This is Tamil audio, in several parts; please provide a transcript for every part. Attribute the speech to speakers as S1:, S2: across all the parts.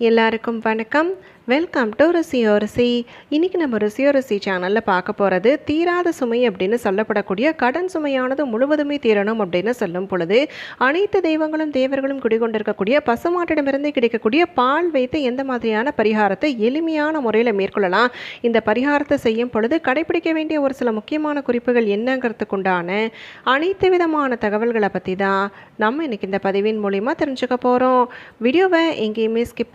S1: எல்லாருக்கும் வணக்கம். வெல்கம் டு ருசியோரசி இன்றைக்கி நம்ம ருசியோரசி சேனலில் பார்க்க போகிறது தீராத சுமை அப்படின்னு சொல்லப்படக்கூடிய கடன் சுமையானது முழுவதுமே தீரணும் அப்படின்னு சொல்லும் பொழுது அனைத்து தெய்வங்களும் தேவர்களும் குடிகொண்டிருக்கக்கூடிய பசுமாட்டிடமிருந்து கிடைக்கக்கூடிய பால் வைத்து எந்த மாதிரியான பரிகாரத்தை எளிமையான முறையில் மேற்கொள்ளலாம். இந்த பரிகாரத்தை செய்யும் பொழுது கடைபிடிக்க வேண்டிய ஒரு சில முக்கியமான குறிப்புகள் என்னங்கிறதுக்குண்டான அனைத்து விதமான தகவல்களை பற்றி தான் நம்ம இன்றைக்கி இந்த பதிவின் மூலிமா தெரிஞ்சுக்க போகிறோம் வீடியோவை எங்கேயுமே ஸ்கிப்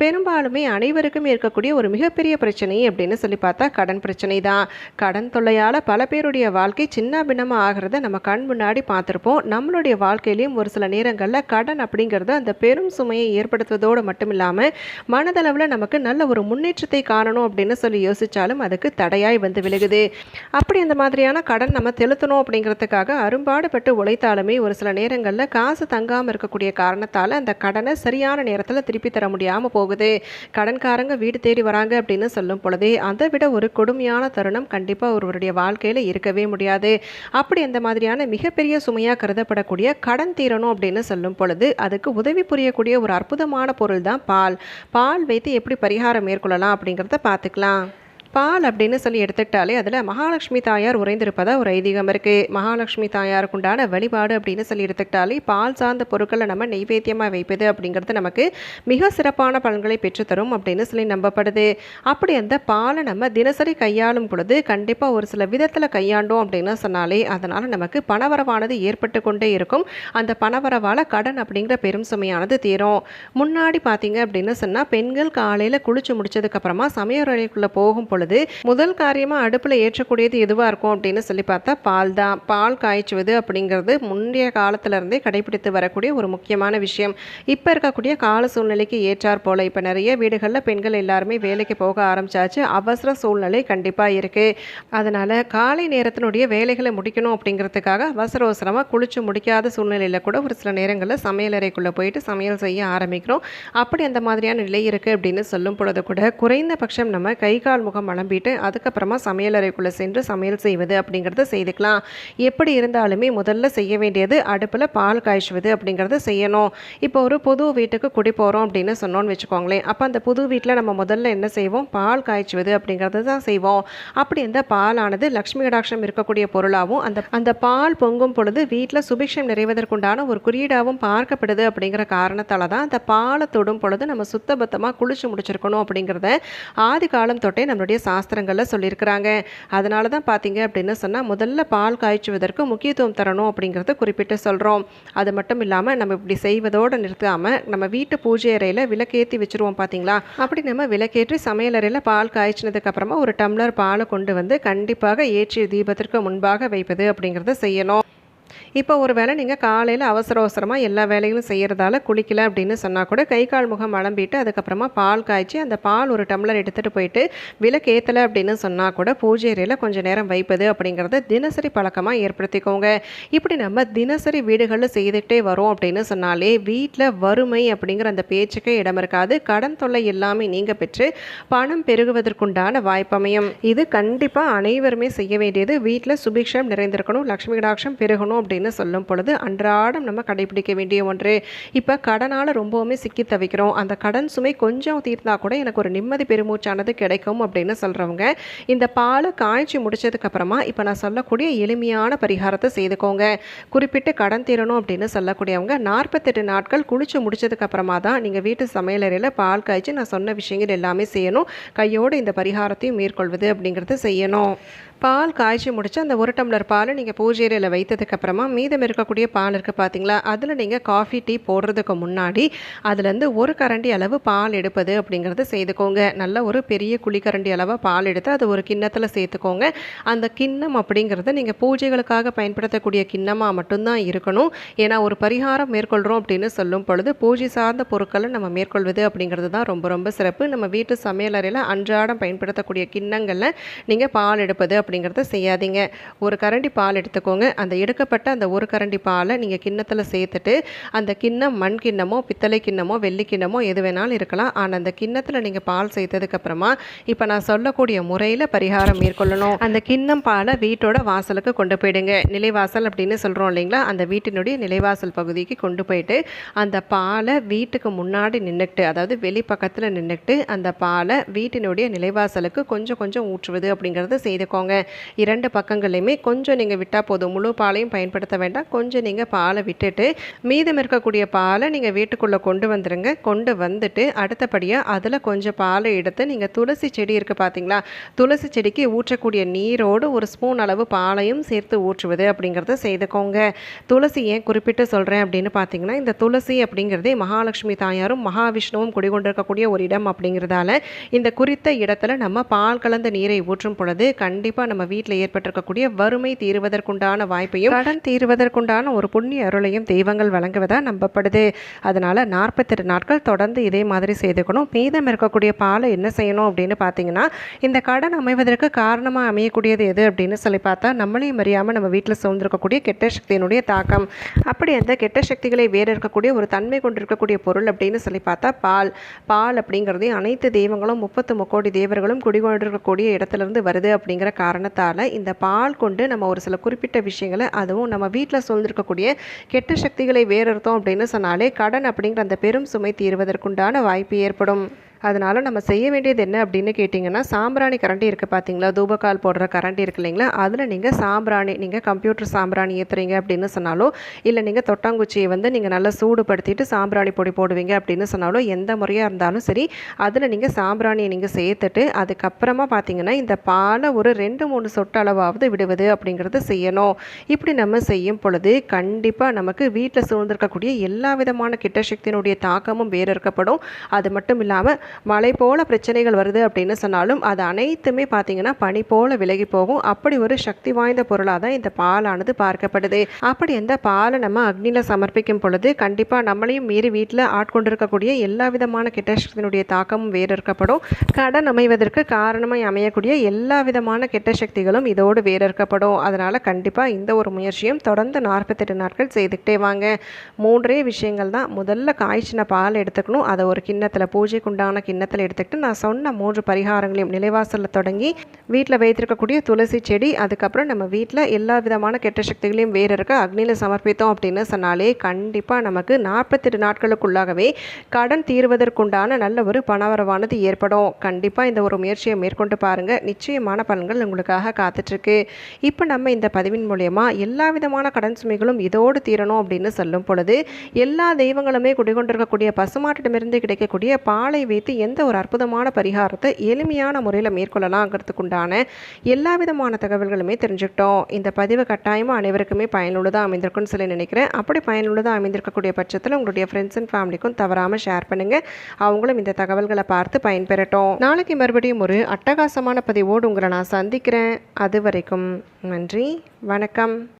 S1: பெரும்பாலுமே அனைவருக்கும் இருக்கக்கூடிய ஒரு மிகப்பெரிய பிரச்சனை அப்படின்னு சொல்லி பார்த்தா கடன் பிரச்சனை தான். கடன் தொல்லையால் பல பேருடைய வாழ்க்கை சின்ன பின்னமாக ஆகிறத நம்ம கண் முன்னாடி பார்த்துருப்போம். நம்மளுடைய வாழ்க்கையிலையும் ஒரு சில நேரங்களில் கடன் அப்படிங்கிறது அந்த பெரும் சுமையை ஏற்படுத்துவதோடு மட்டும் இல்லாமல் மனதளவில் நமக்கு நல்ல ஒரு முன்னேற்றத்தை காணணும் அப்படின்னு சொல்லி யோசித்தாலும் அதுக்கு தடையாய் வந்து விலகுது அப்படி அந்த மாதிரியான கடன் நம்ம செலுத்தணும் அப்படிங்கிறதுக்காக அரும்பாடுபட்டு உழைத்தாலுமே ஒரு சில நேரங்களில் காசு தங்காமல் இருக்கக்கூடிய காரணத்தால் அந்த கடனை சரியான நேரத்தில் திருப்பி தர முடியாமல் போகும் போகுது. கடன்காரங்க வீடு தேடி வராங்க அப்படின்னு சொல்லும் பொழுதே அதை விட ஒரு கொடுமையான தருணம் கண்டிப்பாக ஒருவருடைய வாழ்க்கையில் இருக்கவே முடியாது. அப்படி அந்த மாதிரியான மிகப்பெரிய சுமையாக கருதப்படக்கூடிய கடன் தீரணும் அப்படின்னு சொல்லும் பொழுது அதுக்கு உதவி புரியக்கூடிய ஒரு அற்புதமான பொருள் தான் பால். பால் வைத்து எப்படி பரிகாரம் மேற்கொள்ளலாம் அப்படிங்கிறத பார்த்துக்கலாம். பால் அப்படின்னு சொல்லி எடுத்துக்கிட்டாலே அதில் மகாலட்சுமி தாயார் உறைந்திருப்பதா ஒரு ஐதீகம் இருக்குது மகாலட்சுமி தாயாருக்கு உண்டான வழிபாடு அப்படின்னு சொல்லி எடுத்துக்கிட்டாலே பால் சார்ந்த பொருட்களை நம்ம நெய்வேத்தியமாக வைப்பது அப்படிங்கிறது நமக்கு மிக சிறப்பான பலன்களை பெற்றுத்தரும் அப்படின்னு சொல்லி நம்பப்படுது. அப்படி அந்த பாலை நம்ம தினசரி கையாளும் பொழுது கண்டிப்பாக ஒரு சில விதத்தில் கையாண்டோம் அப்படின்னு சொன்னாலே அதனால் நமக்கு பணவரவானது ஏற்பட்டு கொண்டே இருக்கும். அந்த பணவரவால் கடன் அப்படிங்கிற பெரும் சுமையானது தீரும். முன்னாடி பார்த்தீங்க அப்படின்னு சொன்னால் பெண்கள் காலையில் குளிச்சு முடிச்சதுக்கப்புறமா சமையலறைக்குள்ளே போகும் பொழுது முதல் காரியமாக அடுப்பில் ஏற்றக்கூடியது எதுவாக இருக்கும்? அப்படின்னு சொல்லி பார்த்தா பால் தான். பால் காய்ச்சுவது அப்படிங்கிறது முந்தைய காலத்திலேருந்தே கடைபிடித்து வரக்கூடிய ஒரு முக்கியமான விஷயம். இப்போ இருக்கக்கூடிய கால சூழ்நிலைக்கு ஏற்றார் போல். இப்போ நிறைய வீடுகளில் பெண்கள் எல்லாருமே வேலைக்கு போக ஆரம்பிச்சாச்சு. அவசர சூழ்நிலை கண்டிப்பாக இருக்குது அதனால் காலை நேரத்தினுடைய வேலைகளை முடிக்கணும் அப்படிங்கிறதுக்காக அவசர அவசரமாக குளிச்சு முடிக்காத சூழ்நிலையில் கூட ஒரு சில நேரங்களில் சமையலறைக்குள்ளே போயிட்டு சமையல் செய்ய ஆரம்பிக்கிறோம். அப்படி அந்த மாதிரியான நிலை இருக்குது அப்படின்னு சொல்லும் பொழுது கூட குறைந்தபட்சம் நம்ம கை கால் முகம் அலம்பிட்டு அதுக்கப்புறமா சமையலறைக்குள்ளே சென்று சமையல் செய்வது அப்படிங்கிறத செய்துக்கலாம். எப்படி இருந்தாலுமே முதல்ல செய்ய வேண்டியது அடுப்பில் பால் காய்ச்சுவது அப்படிங்கிறத செய்யணும். இப்போ ஒரு புது வீட்டுக்கு குடி போகிறோம் அப்படின்னு சொன்னோன்னு வச்சுக்கோங்களேன். அப்போ அந்த புது வீட்டில் நம்ம முதல்ல என்ன செய்வோம்? பால் காய்ச்சுவது அப்படிங்கிறது தான் செய்வோம். அப்படி இந்த பாலானது லக்ஷ்மி கடாட்சம் இருக்கக்கூடிய பொருளாகவும் அந்த அந்த பால் பொங்கும் பொழுது வீட்டில் சுபிக்ஷம் நிறைவதற்குண்டான ஒரு குறியீடாகவும் பார்க்கப்படுது அப்படிங்கிற காரணத்தால் தான் அந்த பாலை தொடும் பொழுது நம்ம சுத்தபத்தமாக குளிச்சு முடிச்சிருக்கணும் அப்படிங்கிறத ஆதி காலம் தொட்டே நம்மளுடைய சாஸ்திரங்களில் சொல்லியிருக்கிறாங்க. அதனால தான் பார்த்தீங்க அப்படின்னு சொன்னால் முதல்ல பால் காய்ச்சுவதற்கு முக்கியத்துவம் தரணும் அப்படிங்கிறத குறிப்பிட்டு சொல்கிறோம் அது மட்டும் இல்லாமல் நம்ம இப்படி செய்வதோடு நிறுத்தாமல் நம்ம வீட்டு பூஜை அறையில் விளக்கேற்றி வச்சுருவோம் பார்த்தீங்களா அப்படி நம்ம விளக்கேற்றி சமையலறையில் பால் காய்ச்சினதுக்கப்புறமா ஒரு டம்ளர் பாலை கொண்டு வந்து கண்டிப்பாக ஏற்றிய தீபத்திற்கு முன்பாக வைப்பது அப்படிங்கிறத செய்யணும். இப்போ ஒரு வேளை நீங்கள் காலையில் அவசர அவசரமாக எல்லா வேலைகளும் செய்கிறதால குளிக்கல அப்படின்னு சொன்னால் கூட கை கால் முகம் அலம்பிட்டு அதுக்கப்புறமா பால் காய்ச்சி அந்த பால் ஒரு டம்ளர் எடுத்துகிட்டு போயிட்டு விளக்கு ஏற்றலை அப்படின்னு சொன்னால் கூட பூஜை அறையில் கொஞ்சம் நேரம் வைப்பது அப்படிங்கிறத தினசரி பழக்கமாக ஏற்படுத்திக்கோங்க. இப்படி நம்ம தினசரி வீடுகளில் செய்துகிட்டே வரோம் அப்படின்னு சொன்னாலே வீட்டில் வறுமை அப்படிங்கிற அந்த பேச்சுக்கே இடம் இருக்காது. கடன் தொல்லை எல்லாமே நீங்கள் பெற்று பணம் பெருகுவதற்குண்டான வாய்ப்பமையும் இது கண்டிப்பாக அனைவருமே செய்ய வேண்டியது. வீட்டில் சுபிக்ஷம் நிறைந்திருக்கணும். லக்ஷ்மி கடாட்சம் பெருகணும் அப்படின்னு சொல்லும் பொழுது அன்றாடம் நம்ம கடைபிடிக்க வேண்டிய ஒன்று. இப்போ கடனால் ரொம்பவுமே சிக்கி தவிக்கிறோம். அந்த கடன் சுமை கொஞ்சம் தீர்ந்தா கூட எனக்கு ஒரு நிம்மதி பெருமூச்சானது கிடைக்கும் அப்படின்னு சொல்கிறவங்க இந்த பாலை காய்ச்சி முடிச்சதுக்கப்புறமா இப்போ நான் சொல்லக்கூடிய எளிமையான பரிகாரத்தை செய்துக்கோங்க. குறிப்பிட்டு கடன் தீரணும் அப்படின்னு சொல்லக்கூடியவங்க நாற்பத்தெட்டு நாட்கள் குளிச்சு முடிச்சதுக்கப்புறமா தான் நீங்கள் வீட்டு சமையலறையில் பால் காய்ச்சி நான் சொன்ன விஷயங்கள் எல்லாமே செய்யணும். கையோடு இந்த பரிகாரத்தையும் மேற்கொள்வது அப்படிங்கிறது செய்யணும். பால் காய்ச்சி முடிச்சு அந்த ஒரு டம்ளர் பாலை நீங்கள் பூஜை அறையில் வைத்ததுக்கப்புறமா மீதம் இருக்கக்கூடிய பால் இருக்குது பார்த்தீங்களா அதில் நீங்கள் காஃபி டீ போடுறதுக்கு முன்னாடி அதுலேருந்து ஒரு கரண்டி அளவு பால் எடுப்பது அப்படிங்கிறது செய்துக்கோங்க. நல்ல ஒரு பெரிய குழிக்கரண்டி அளவாக பால் எடுத்து அது ஒரு கிண்ணத்தில் சேர்த்துக்கோங்க. அந்த கிண்ணம் அப்படிங்கிறத நீங்கள் பூஜைகளுக்காக பயன்படுத்தக்கூடிய கிண்ணமாக மட்டும்தான் இருக்கணும். ஏன்னா ஒரு பரிகாரம் மேற்கொள்கிறோம் அப்படின்னு சொல்லும் பொழுது பூஜை சார்ந்த பொருட்களை நம்ம மேற்கொள்வது அப்படிங்கிறது தான் ரொம்ப ரொம்ப சிறப்பு. நம்ம வீட்டு சமையலறையில் அன்றாடம் பயன்படுத்தக்கூடிய கிண்ணங்களில் நீங்கள் பால் எடுப்பது அப்படிங்கிறத செய்யாதீங்க. ஒரு கரண்டி பால் எடுத்துக்கோங்க. அந்த எடுக்கப்பட்ட அந்த ஒரு கரண்டி பாலை நீங்கள் கிண்ணத்தில் சேர்த்துட்டு அந்த கிண்ணம் மண் கிண்ணமோ பித்தளை கிண்ணமோ வெள்ளி கிண்ணமோ எது வேணாலும் இருக்கலாம். ஆனால் அந்த கிண்ணத்தில் நீங்கள் பால் சேர்த்ததுக்கப்புறமா இப்போ நான் சொல்லக்கூடிய முறையில் பரிகாரம் மேற்கொள்ளணும். அந்த கிண்ணம் பாலை வீட்டோட வாசலுக்கு கொண்டு போயிடுங்க. நிலைவாசல் அப்படின்னு சொல்கிறோம் இல்லைங்களா? அந்த வீட்டினுடைய நிலைவாசல் பகுதிக்கு கொண்டு போயிட்டு அந்த பாலை வீட்டுக்கு முன்னாடி நின்றுட்டு அதாவது வெளி பக்கத்தில் நின்றுட்டு அந்த பாலை வீட்டினுடைய நிலைவாசலுக்கு கொஞ்சம் கொஞ்சம் ஊற்றுவது அப்படிங்கிறத செய்துக்கோங்க. இரண்டு பக்கங்களையுமே கொஞ்சம் நீங்கள் விட்டால் போதும். முழு பாலையும் பயன்படுத்த வேண்டாம். கொஞ்சம் நீங்கள் பாலை விட்டுட்டு மீதம் இருக்கக்கூடிய பாலை நீங்கள் வீட்டுக்குள்ளே கொண்டு வந்துடுங்க கொண்டு வந்துட்டு அடுத்தபடியாக அதில் கொஞ்சம் பாலை எடுத்து நீங்கள் துளசி செடி இருக்குது பார்த்தீங்களா துளசி செடிக்கு ஊற்றக்கூடிய நீரோடு ஒரு ஸ்பூன் அளவு பாலையும் சேர்த்து ஊற்றுவது அப்படிங்கிறத செய்துக்கோங்க. துளசி ஏன் குறிப்பிட்டு சொல்கிறேன் அப்படின்னு பார்த்தீங்கன்னா இந்த துளசி அப்படிங்கிறதே மகாலட்சுமி தாயாரும் மகாவிஷ்ணுவும் குடிகொண்டிருக்கக்கூடிய ஒரு இடம் அப்படிங்கிறதால இந்த குறித்த இடத்துல நம்ம பால் கலந்த நீரை ஊற்றும் பொழுது கண்டிப்பாக நம்ம வீட்டில் ஏற்பட்டிருக்கக்கூடிய வறுமை தீருவதற்குண்டான வாய்ப்பையும் கடன் தீருவதற்குண்டான ஒரு புண்ணிய அருளையும் தெய்வங்கள் வழங்குவதாக நம்பப்படுது. அதனால் நாற்பத்தெட்டு நாட்கள் தொடர்ந்து இதே மாதிரி செய்துக்கணும். மீதம் இருக்கக்கூடிய பாலை என்ன செய்யணும் அப்படின்னு பார்த்தீங்கன்னா இந்த கடன் அமைவதற்கு காரணமாக அமையக்கூடியது எது அப்படின்னு சொல்லி பார்த்தா நம்மளையும் அறியாமல் நம்ம வீட்டில் சூழ்ந்திருக்கக்கூடிய கெட்ட சக்தியினுடைய தாக்கம். அப்படி அந்த கெட்ட சக்திகளை வேறு இருக்கக்கூடிய ஒரு தன்மை கொண்டிருக்கக்கூடிய பொருள் அப்படின்னு சொல்லி பார்த்தா பால். பால் அப்படிங்கிறது அனைத்து தெய்வங்களும் முப்பத்து முக்கோடி தேவர்களும் குடிகொண்டிருக்கக்கூடிய இடத்துலேருந்து வருது அப்படிங்கிற காரணம். காரணத்தால் இந்த பால் கொண்டு நம்ம ஒரு சில குறிப்பிட்ட விஷயங்களை அதுவும் நம்ம வீட்டில் சூழ்ந்திருக்கக்கூடிய கெட்ட சக்திகளை வேறறுத்தோம் அப்படின்னு சொன்னாலே கடன் அப்படிங்கிற அந்த பெரும் சுமை தீர்வதற்குண்டான வாய்ப்பு ஏற்படும். அதனால் நம்ம செய்ய வேண்டியது என்ன அப்படின்னு கேட்டிங்கன்னா சாம்பிராணி கரண்டி இருக்குது பார்த்தீங்களா தூபக்கால் போடுற கரண்டி இருக்கு இல்லைங்களா? அதில் நீங்கள் சாம்பிராணி நீங்கள் கம்ப்யூட்டர் சாம்பிராணி ஏற்றுறீங்க அப்படின்னு சொன்னாலோ இல்லை நீங்கள் தொட்டாங்குச்சியை வந்து நீங்கள் நல்லா சூடுபடுத்திட்டு சாம்பிராணி பொடி போடுவீங்க அப்படின்னு சொன்னாலோ எந்த முறையாக இருந்தாலும் சரி அதில் நீங்கள் சாம்பிராணியை நீங்கள் சேர்த்துட்டு அதுக்கப்புறமா பார்த்தீங்கன்னா இந்த பாலை ஒரு ரெண்டு மூணு சொட்டு அளவாவது விடுவது அப்படிங்கிறத செய்யணும். இப்படி நம்ம செய்யும் பொழுது கண்டிப்பாக நமக்கு வீட்டில் சூழ்ந்திருக்கக்கூடிய எல்லா விதமான கிட்ட சக்தியினுடைய தாக்கமும் வேறு இருக்கப்படும் அது மட்டும் இல்லாமல் மழை போல பிரச்சனைகள் வருது அப்படின்னு சொன்னாலும் அது அனைத்துமே பார்த்தீங்கன்னா பனி போல விலகி போகும். அப்படி ஒரு சக்தி வாய்ந்த பொருளாக தான் இந்த பாலானது பார்க்கப்படுது. அப்படி அந்த பாலை நம்ம அக்னியில் சமர்ப்பிக்கும் பொழுது கண்டிப்பாக நம்மளையும் மீறி வீட்டில் ஆட்கொண்டிருக்கக்கூடிய எல்லா விதமான கெட்ட சக்தியினுடைய தாக்கமும் வேறு இருக்கப்படும் கடன் அமைவதற்கு காரணமாய் அமையக்கூடிய எல்லா விதமான கெட்ட சக்திகளும் இதோடு வேறு இருக்கப்படும் அதனால் கண்டிப்பாக இந்த ஒரு முயற்சியும் தொடர்ந்து நாற்பத்தெட்டு நாட்கள் செய்துக்கிட்டே வாங்க. மூன்றே விஷயங்கள் தான் முதல்ல காய்ச்சின பால் எடுத்துக்கணும். அதை ஒரு கிண்ணத்தில் பூஜைக்குண்டான கிண்ணத்தில் எடுத்துக்கிட்டு நான் சொன்ன மூன்று பரிகாரங்களையும் நிலைவாசலில் தொடங்கி வீட்டில் வைத்திருக்கக்கூடிய துளசி செடி அதுக்கப்புறம் நம்ம வீட்டில் எல்லா விதமான கெட்ட சக்திகளையும் வேறு இருக்க அக்னியில் சமர்ப்பித்தோம் அப்படின்னு சொன்னாலே கண்டிப்பாக நமக்கு நாற்பத்தெட்டு நாட்களுக்குள்ளாகவே கடன் தீர்வதற்குண்டான நல்ல ஒரு பணவரவானது ஏற்படும். கண்டிப்பாக இந்த ஒரு முயற்சியை மேற்கொண்டு பாருங்கள் நிச்சயமான பலன்கள் உங்களுக்காக காத்துட்ருக்கு. இப்போ நம்ம இந்த பதிவின் மூலயமா எல்லா விதமான கடன் சுமைகளும் இதோடு தீரணும் அப்படின்னு சொல்லும் பொழுது எல்லா தெய்வங்களுமே குடிகொண்டிருக்கக்கூடிய பசுமாட்டிடமிருந்து கிடைக்கக்கூடிய பாலை வைத்து எந்த ஒரு அற்புதமான பரிகாரத்தை எளிமையான முறையில் மேற்கொள்ளலாங்கிறதுக்குண்டான எல்லா விதமான தகவல்களுமே தெரிஞ்சுக்கிட்டோம். இந்த பதிவு கட்டாயமாக அனைவருக்குமே பயனுள்ளதாக அமைந்திருக்கும்னு சொல்லி நினைக்கிறேன். அப்படி பயனுள்ளதாக அமைந்திருக்கக்கூடிய பட்சத்தில் உங்களுடைய ஃப்ரெண்ட்ஸ் அண்ட் ஃபேமிலிக்கும் தவறாமல் ஷேர் பண்ணுங்கள் அவங்களும் இந்த தகவல்களை பார்த்து பயன்பெறட்டும். நாளைக்கு மறுபடியும் ஒரு அட்டகாசமான பதிவோடு உங்களை நான் சந்திக்கிறேன். அது வரைக்கும் நன்றி வணக்கம்.